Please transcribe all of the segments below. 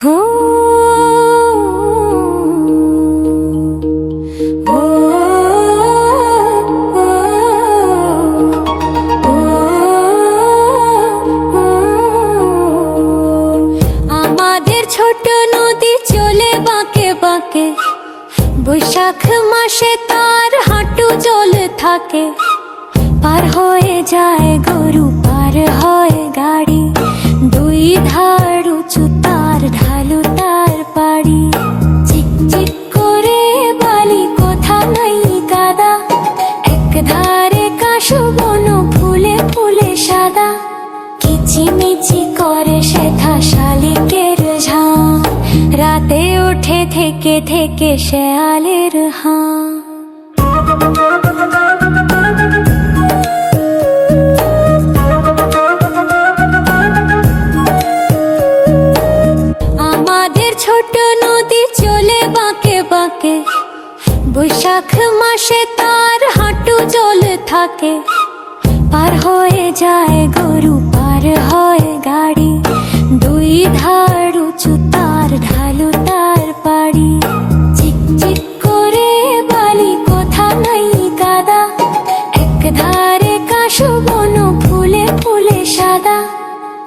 আমাদের ছোট নদী চলে বাঁকে বাঁকে। বৈশাখ মাসে তার হাঁটু জল থাকে। পার হয়ে যায় গরু পার হয় শেখা শালিকের ঝাঁ রাতে ওঠে থেকে থেকে শেয়ালের হাঁ আমাদের ছোট নদী চলে বাঁকে বাঁকে। বৈশাখ মাসে তার হাঁটু জল থাকে। পার হয়ে যায় গরু, পার হয় গাড়ি। ফুলে সাদা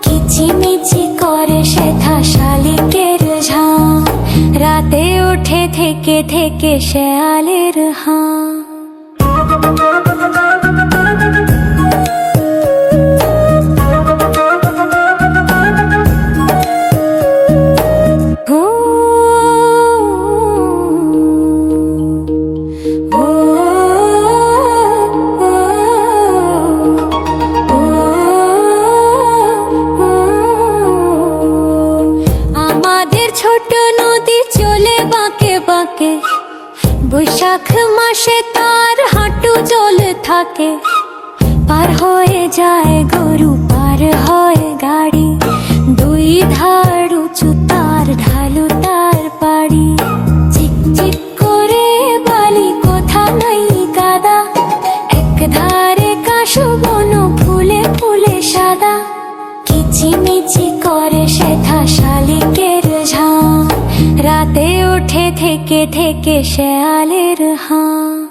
কিচিমিচি করে শেখা শালিকের ঝাঁ। রাতে ওঠে থেকে থেকে শেয়ালের হাঁ। ছোট নদী চলে বাঁকে বাঁকে। বৈশাখ মাসে তার হাঁটু জল থাকে। পার হয়ে যায় গরু, পার হয় গাড়ি। দুই ধার উঁচু, তার ঢালু, তার পাড়ি চিক চিক করে বালি, কোথা নাই কাদা এক ধারে কাশু বন, ফুলে ফুলে সাদা। কিচিমিচি করে শেখা শালিকের ওঠে থেকে থেকে শেয়ালের হাঁ